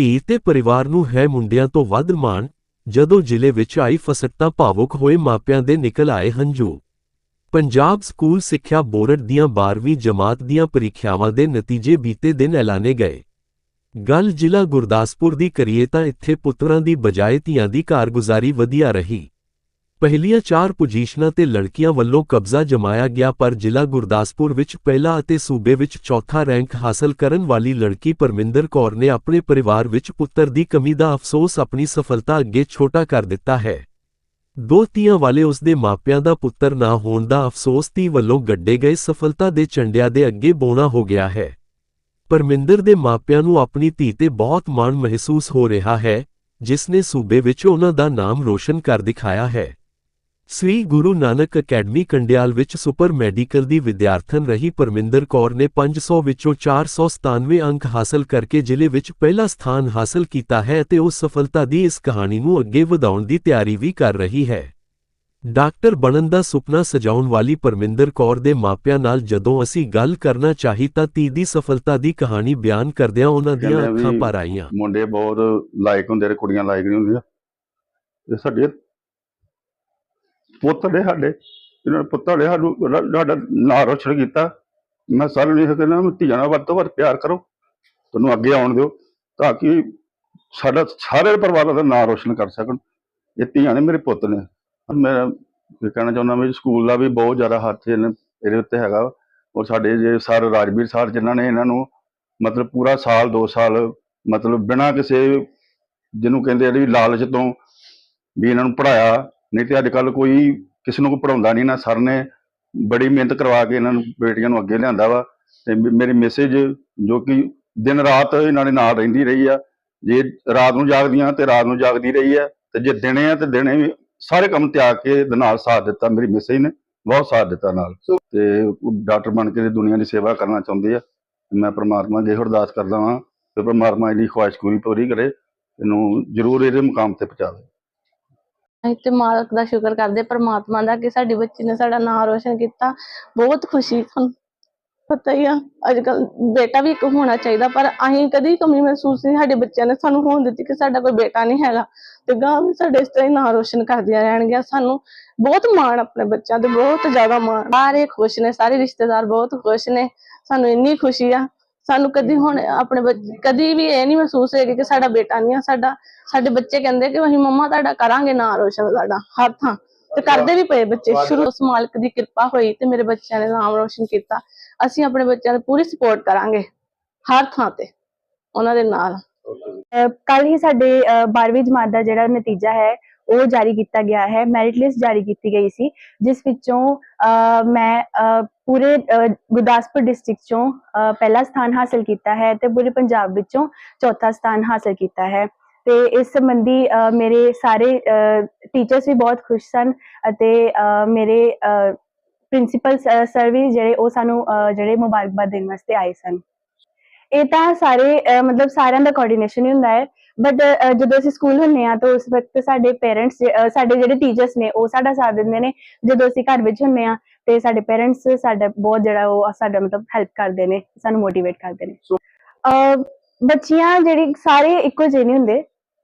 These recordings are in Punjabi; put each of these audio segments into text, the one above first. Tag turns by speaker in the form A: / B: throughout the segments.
A: ਧੀ ਤੇ ਪਰਿਵਾਰ ਨੂੰ ਹੈ ਮੁੰਡਿਆਂ ਤੋਂ ਵੱਧ ਮਾਣ, ਜਦੋਂ ਜ਼ਿਲ੍ਹੇ ਵਿੱਚ ਆਈ ਫਸਟ ਤਾਂ ਭਾਵੁਕ ਹੋਏ ਮਾਪਿਆਂ ਦੇ ਨਿਕਲ ਆਏ ਹੰਝੂ। ਪੰਜਾਬ ਸਕੂਲ ਸਿੱਖਿਆ ਬੋਰਡ ਦੀਆਂ 12ਵੀਂ ਜਮਾਤ ਦੀਆਂ ਪ੍ਰੀਖਿਆਵਾਂ ਦੇ ਨਤੀਜੇ ਬੀਤੇ ਦਿਨ ਐਲਾਨੇ ਗਏ। ਗੱਲ ਜ਼ਿਲ੍ਹਾ ਗੁਰਦਾਸਪੁਰ ਦੀ ਕਰੀਏ ਤਾਂ ਇੱਥੇ ਪੁੱਤਰਾਂ ਦੀ ਬਜਾਏ ਧੀਆਂ ਦੀ ਕਾਰਗੁਜ਼ਾਰੀ ਵਧੀਆ ਰਹੀ। ਪਹਿਲੀਆਂ ਚਾਰ ਪੋਜੀਸ਼ਨਾਂ ਤੇ ਲੜਕੀਆਂ ਵੱਲੋਂ ਕਬਜ਼ਾ ਜਮਾਇਆ ਗਿਆ, ਪਰ ਜ਼ਿਲ੍ਹਾ ਗੁਰਦਾਸਪੁਰ ਵਿੱਚ ਪਹਿਲਾ ਅਤੇ ਸੂਬੇ ਵਿੱਚ ਚੌਥਾ ਰੈਂਕ ਹਾਸਲ ਕਰਨ ਵਾਲੀ ਲੜਕੀ ਪਰਮਿੰਦਰ ਕੌਰ ਨੇ ਆਪਣੇ ਪਰਿਵਾਰ ਵਿੱਚ ਪੁੱਤਰ ਦੀ ਕਮੀ ਦਾ ਅਫਸੋਸ ਆਪਣੀ ਸਫਲਤਾ ਅੱਗੇ ਛੋਟਾ ਕਰ ਦਿੱਤਾ ਹੈ। ਦੋ ਧੀਆਂ ਵਾਲੇ ਉਸ ਦੇ ਮਾਪਿਆਂ ਦਾ ਪੁੱਤਰ ਨਾ ਹੋਣ ਦਾ ਅਫਸੋਸ ਧੀ ਵੱਲੋਂ ਗੱਡੇ ਗਏ ਸਫਲਤਾ ਦੇ ਝੰਡਿਆਂ ਦੇ ਅੱਗੇ ਬੋਣਾ ਹੋ ਗਿਆ ਹੈ। ਪਰਮਿੰਦਰ ਦੇ ਮਾਪਿਆਂ ਨੂੰ ਆਪਣੀ ਧੀ ਤੇ ਬਹੁਤ ਮਾਣ ਮਹਿਸੂਸ ਹੋ ਰਿਹਾ ਹੈ, ਜਿਸ ਨੇ ਸੂਬੇ ਵਿੱਚ ਉਹਨਾਂ ਦਾ ਨਾਮ ਰੋਸ਼ਨ ਕਰ ਦਿਖਾਇਆ ਹੈ। ਸ੍ਰੀ ਗੁਰੂ ਨਾਨਕ ਅਕੈਡਮੀ ਕੰਡਿਆਲ ਵਿੱਚ ਸੁਪਰ ਮੈਡੀਕਲ ਦੀ ਵਿਦਿਆਰਥਣ ਰਹੀ ਪਰਮਿੰਦਰ ਕੌਰ ਨੇ 500 ਵਿੱਚੋਂ 497 ਅੰਕ ਹਾਸਲ ਕਰਕੇ ਜ਼ਿਲ੍ਹੇ ਵਿੱਚ ਪਹਿਲਾ ਸਥਾਨ ਹਾਸਲ ਕੀਤਾ ਹੈ ਅਤੇ ਉਸ ਸਫਲਤਾ ਦੀ ਇਸ ਕਹਾਣੀ ਨੂੰ ਅੱਗੇ ਵਧਾਉਣ ਦੀ ਤਿਆਰੀ ਵੀ ਕਰ ਰਹੀ ਹੈ। ਡਾਕਟਰ ਬਣਨ ਦਾ ਸੁਪਨਾ ਸਜਾਉਣ ਵਾਲੀ ਪਰਮਿੰਦਰ ਕੌਰ ਦੇ ਮਾਪਿਆਂ ਨਾਲ ਜਦੋਂ ਅਸੀਂ ਗੱਲ ਕਰਨਾ ਚਾਹੀ ਤਾਂ ਧੀ ਦੀ ਸਫਲਤਾ ਦੀ ਕਹਾਣੀ ਬਿਆਨ ਕਰਦਿਆਂ ਉਹਨਾਂ ਦੀਆਂ ਅੱਖਾਂ ਭਰ ਆਈਆਂ।
B: ਮੁੰਡੇ ਬਹੁਤ ਲਾਇਕ ਹੁੰਦੇ ਨੇ ਕੁੜੀਆਂ ਲਾਇਕ ਨਹੀਂ ਹੁੰਦੀਆਂ। ਤੇ ਸਾਡੇ ਪੁੱਤ ਨੇ ਸਾਡੇ, ਇਹਨਾਂ ਪੁੱਤਾਂ ਨੇ ਸਾਨੂੰ ਸਾਡਾ ਨਾਂ ਰੋਸ਼ਨ ਕੀਤਾ। ਮੈਂ ਸਾਰਿਆਂ ਨੂੰ ਇਹ ਕਹਿੰਦਾ ਵੀ ਧੀਆਂ ਨਾਲ ਵੱਧ ਤੋਂ ਵੱਧ ਪਿਆਰ ਕਰੋ। ਤੁਹਾਨੂੰ ਅੱਗੇ ਆਉਣ ਦਿਓ, ਤਾਂ ਕਿ ਸਾਡਾ ਸਾਰੇ ਪਰਿਵਾਰਾਂ ਦਾ ਨਾਂ ਰੋਸ਼ਨ ਕਰ ਸਕਣ। ਇਹ ਧੀਆਂ ਨੇ ਮੇਰੇ ਪੁੱਤ ਨੇ। ਮੈਂ ਇਹ ਕਹਿਣਾ ਚਾਹੁੰਦਾ ਵੀ ਸਕੂਲ ਦਾ ਵੀ ਬਹੁਤ ਜ਼ਿਆਦਾ ਹੱਥ ਇਹਨੇ- ਇਹਦੇ ਉੱਤੇ ਹੈਗਾ ਔਰ ਸਾਡੇ ਜੇ ਸਰ ਰਾਜਵੀਰ ਸਰ ਜਿਨ੍ਹਾਂ ਨੇ ਇਹਨਾਂ ਨੂੰ ਮਤਲਬ ਪੂਰਾ ਸਾਲ 2 ਸਾਲ ਮਤਲਬ ਬਿਨਾਂ ਕਿਸੇ, ਜਿਹਨੂੰ ਕਹਿੰਦੇ ਆ ਵੀ ਲਾਲਚ ਤੋਂ ਵੀ ਇਹਨਾਂ ਨੂੰ ਪੜਾਇਆ ਨਹੀਂ ਤੇ ਅੱਜ ਕੱਲ ਕੋਈ ਕਿਸੇ ਨੂੰ ਕੋਈ ਪੜਾਉਂਦਾ ਨਹੀਂ ਨਾ, ਸਰ ਨੇ ਬੜੀ ਮਿਹਨਤ ਕਰਵਾ ਕੇ ਇਹਨਾਂ ਨੂੰ, ਬੇਟੀਆਂ ਨੂੰ ਅੱਗੇ ਲਿਆਂਦਾ ਵਾ ਤੇ ਮੇਰੀ ਮੈਸੇਜ ਜੋ ਕਿ ਦਿਨ ਰਾਤ ਇਹਨਾਂ ਦੇ ਨਾਲ ਰਹਿੰਦੀ ਰਹੀ ਆ, ਜੇ ਰਾਤ ਨੂੰ ਜਾਗਦੀਆਂ ਤੇ ਰਾਤ ਨੂੰ ਜਾਗਦੀ ਰਹੀ ਆ, ਤੇ ਜੇ ਦਿਨੇ ਆ ਤੇ ਦਿਨੇ ਵੀ ਸਾਰੇ ਕੰਮ ਤਿਆਗ ਕੇ ਇਹਦੇ ਨਾਲ ਸਾਥ ਦਿੱਤਾ, ਮੇਰੀ ਮੈਸੇਜ ਨੇ ਬਹੁਤ ਸਾਥ ਦਿੱਤਾ ਨਾਲ। ਤੇ ਡਾਕਟਰ ਬਣ ਕੇ ਦੁਨੀਆ ਦੀ ਸੇਵਾ ਕਰਨਾ ਚਾਹੁੰਦੇ ਆ ਮੈਂ ਪ੍ਰਮਾਤਮਾ ਅੱਗੇ ਅਰਦਾਸ ਕਰਦਾ ਹਾਂ ਕਿ ਪ੍ਰਮਾਤਮਾ ਇਹਦੀ ਖੁਆਇਸ਼ ਪੂਰੀ ਪੂਰੀ ਕਰੇ, ਇਹਨੂੰ ਜ਼ਰੂਰ ਇਹਦੇ ਮੁਕਾਮ ਤੇ ਪਹੁੰਚਾਵੇ।
C: ਅਸੀਂ ਤੇ ਮਾਲਕ ਦਾ ਸ਼ੁਕਰ ਕਰਦੇ, ਪਰਮਾਤਮਾ ਦਾ ਕਿ ਸਾਡੀ ਬੱਚੀ ਨੇ ਸਾਡਾ ਨਾਮ ਰੋਸ਼ਨ ਕੀਤਾ। ਬਹੁਤ ਖੁਸ਼ੀ ਸਾਨੂੰ ਪਤਾ ਹੀ ਆ ਅੱਜ ਕੱਲ ਬੇਟਾ ਵੀ ਇੱਕ ਹੋਣਾ ਚਾਹੀਦਾ, ਪਰ ਅਸੀਂ ਕਦੀ ਕਮੀ ਮਹਿਸੂਸ ਨਹੀਂ, ਸਾਡੇ ਬੱਚਿਆਂ ਨੇ ਸਾਨੂੰ ਹੋਣ ਦਿੱਤੀ ਕਿ ਸਾਡਾ ਕੋਈ ਬੇਟਾ ਨਹੀਂ ਹੈਗਾ। ਤੇ ਗਾਂ ਵੀ ਸਾਡੇ ਇਸ ਤਰ੍ਹਾਂ ਹੀ ਨਾਮ ਰੋਸ਼ਨ ਕਰਦੀਆਂ ਰਹਿਣਗੀਆਂ। ਸਾਨੂੰ ਬਹੁਤ ਮਾਣ ਆਪਣੇ ਬੱਚਿਆਂ ਤੇ, ਬਹੁਤ ਜ਼ਿਆਦਾ ਮਾਣ। ਸਾਰੇ ਖੁਸ਼ ਨੇ, ਸਾਰੇ ਰਿਸ਼ਤੇਦਾਰ ਬਹੁਤ ਖੁਸ਼ ਨੇ। ਸਾਨੂੰ ਇੰਨੀ ਖੁਸ਼ੀ ਆ। ਸਾਨੂੰ ਕਦੀ ਹੁਣ ਆਪਣੇ ਬੱਚ- ਕਦੀ ਵੀ ਇਹ ਨਹੀਂ ਮਹਿਸੂਸ ਹੋਏਗਾ ਕਿ ਸਾਡਾ ਬੇਟਾ ਨਹੀਂ ਆ ਸਾਡਾ ਸਾਡੇ ਬੱਚੇ ਕਹਿੰਦੇ ਕਿ ਅਸੀਂ ਮੰਮਾ ਤੁਹਾਡਾ ਕਰਾਂਗੇ ਨਾਂ ਰੋਸ਼ਨ ਸਾਡਾ ਹਰ ਥਾਂ। ਤੇ ਕਰਦੇ ਵੀ ਪਏ ਬੱਚੇ ਸ਼ੁਰੂ ਉਸ ਮਾਲਕ ਦੀ ਕਿਰਪਾ ਹੋਈ ਤੇ ਮੇਰੇ ਬੱਚਿਆਂ ਨੇ ਨਾਮ ਰੋਸ਼ਨ ਕੀਤਾ। ਅਸੀਂ ਆਪਣੇ ਬੱਚਿਆਂ ਦੀ ਪੂਰੀ ਸਪੋਰਟ ਕਰਾਂਗੇ ਹਰ ਥਾਂ ਤੇ ਉਹਨਾਂ ਦੇ ਨਾਲ।
D: ਕੱਲ ਹੀ ਸਾਡੇ 12ਵੀਂ ਜਮਾਤ ਦਾ ਜਿਹੜਾ ਨਤੀਜਾ ਹੈ ਉਹ ਜਾਰੀ ਕੀਤਾ ਗਿਆ ਹੈ ਮੈਰਿਟ ਲਿਸਟ ਜਾਰੀ ਕੀਤੀ ਗਈ ਸੀ, ਜਿਸ ਵਿੱਚੋਂ ਮੈਂ ਪੂਰੇ ਗੁਰਦਾਸਪੁਰ ਡਿਸਟ੍ਰਿਕਟ ਚੋਂ ਪਹਿਲਾ ਸਥਾਨ ਹਾਸਲ ਕੀਤਾ ਹੈ ਤੇ ਪੂਰੇ ਪੰਜਾਬ ਵਿੱਚੋਂ ਚੌਥਾ ਸਥਾਨ ਹਾਸਲ ਕੀਤਾ ਹੈ। ਤੇ ਇਸ ਸੰਬੰਧੀ ਮੇਰੇ ਸਾਰੇ ਟੀਚਰਸ ਵੀ ਬਹੁਤ ਖੁਸ਼ ਸਨ ਅਤੇ ਮੇਰੇ ਪ੍ਰਿੰਸੀਪਲ ਸਰ ਵੀ ਜਿਹੜੇ ਉਹ ਸਾਨੂੰ ਜਿਹੜੇ ਮੁਬਾਰਕਬਾਦ ਦੇਣ ਵਾਸਤੇ ਆਏ ਸਨ। ਇਹ ਤਾਂ ਸਾਰੇ ਮਤਲਬ ਸਾਰਿਆਂ ਦਾ ਕੋਆਰਡੀਨੇਸ਼ਨ ਹੀ ਹੁੰਦਾ ਹੈ। ਬਟ ਜਦੋਂ ਅਸੀਂ ਸਕੂਲ ਹੁੰਨੇ ਆ ਤਾਂ ਉਸ ਵਕਤ ਸਾਡੇ ਪੇਰੈਂਟਸ ਸਾਡੇ ਜਿਹੜੇ ਟੀਚਰਸ ਨੇ ਉਹ ਸਾਡਾ ਸਾਥ ਦਿੰਦੇ ਨੇ। ਜਦੋਂ ਅਸੀਂ ਘਰ ਵਿੱਚ ਹੁੰਨੇ ਆ ਤੇ ਸਾਡੇ ਪੇਰੈਂਟਸ ਸਾਡਾ ਬਹੁਤ ਜਿਹੜਾ ਉਹ ਸਾਡਾ ਮਤਲਬ ਹੈਲਪ ਕਰਦੇ ਨੇ ਸਾਨੂੰ ਮੋਟੀਵੇਟ ਕਰਦੇ ਨੇ। ਬੱਚੀਆਂ ਜਿਹੜੀ ਸਾਰੇ ਇੱਕੋ ਜਿਹੇ ਨਹੀਂ ਹੁੰਦੇ।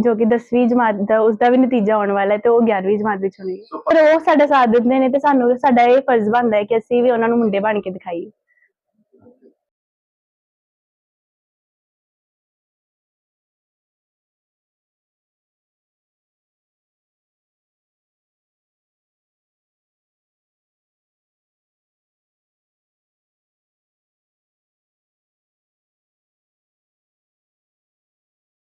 D: ਜੋ ਕਿ 10ਵੀਂ ਜਮਾਤ ਦਾ ਉਸਦਾ ਵੀ ਨਤੀਜਾ ਆਉਣ ਵਾਲਾ ਹੈ ਤੇ ਉਹ 11ਵੀਂ ਜਮਾਤ ਵਿੱਚ ਹੋਣੀ ਹੈ ਪਰ ਉਹ ਸਾਡਾ ਸਾਥ ਦਿੰਦੇ ਨੇ ਤੇ ਸਾਨੂੰ ਸਾਡਾ ਇਹ ਫਰਜ਼ ਬਣਦਾ ਹੈ ਕਿ ਅਸੀਂ ਵੀ ਉਹਨਾਂ ਨੂੰ ਮੁੰਡੇ ਬਣ ਕੇ ਦਿਖਾਈਏ।